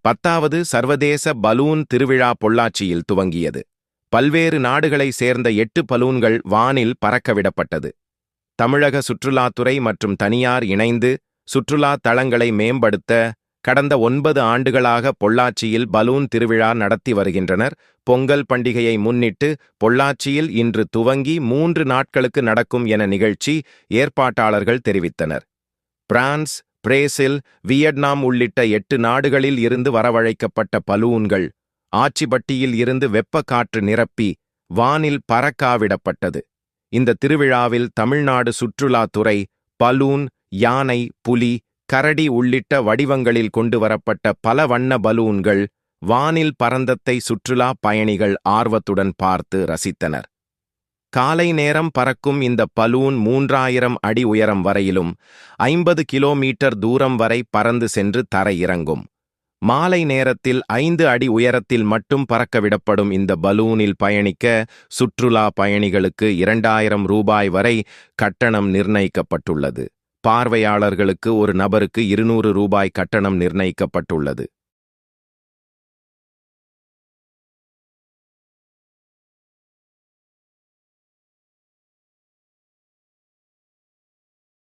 பத்தாவது சர்வதேச பலூன் திருவிழா பொள்ளாச்சியில் துவங்கியது. பல்வேறு நாடுகளைச் சேர்ந்த எட்டு பலூன்கள் வானில் பறக்கவிடப்பட்டது. தமிழக சுற்றுலாத்துறை மற்றும் தனியார் இணைந்து சுற்றுலா தளங்களை மேம்படுத்த கடந்த ஒன்பது ஆண்டுகளாக பொள்ளாச்சியில் பலூன் திருவிழா நடத்தி வருகின்றனர். பொங்கல் பண்டிகையை முன்னிட்டு பொள்ளாச்சியில் இன்று துவங்கி மூன்று நாட்களுக்கு நடக்கும் என நிகழ்ச்சி ஏற்பாட்டாளர்கள் தெரிவித்தனர். பிரான்ஸ் பிரேசில் வியட்நாம் உள்ளிட்ட எட்டு நாடுகளில் இருந்து வரவழைக்கப்பட்ட பலூன்கள் ஆச்சிபட்டியில் இருந்து வெப்ப காற்று நிரப்பி வானில் பறக்காவிடப்பட்டது. இந்த திருவிழாவில் தமிழ்நாடு சுற்றுலாத்துறை பலூன் யானை புலி கரடி உள்ளிட்ட வடிவங்களில் கொண்டு வரப்பட்ட பல வண்ண பலூன்கள் வானில் பறந்தத்தை சுற்றுலா பயணிகள் ஆர்வத்துடன் பார்த்து ரசித்தனர். காலை நேரம் பறக்கும் இந்த பலூன் மூன்றாயிரம் அடி உயரம் வரையிலும் ஐம்பது கிலோமீட்டர் தூரம் வரை பறந்து சென்று தரையிறங்கும் மாலை நேரத்தில் ஐந்து அடி உயரத்தில் மட்டும் பறக்கவிடப்படும் இந்த பலூனில் பயணிக்க சுற்றுலா பயணிகளுக்கு இரண்டாயிரம் ரூபாய் வரை கட்டணம் நிர்ணயிக்கப்பட்டுள்ளது. பார்வையாளர்களுக்கு ஒரு நபருக்கு இருநூறு ரூபாய் கட்டணம் நிர்ணயிக்கப்பட்டுள்ளது.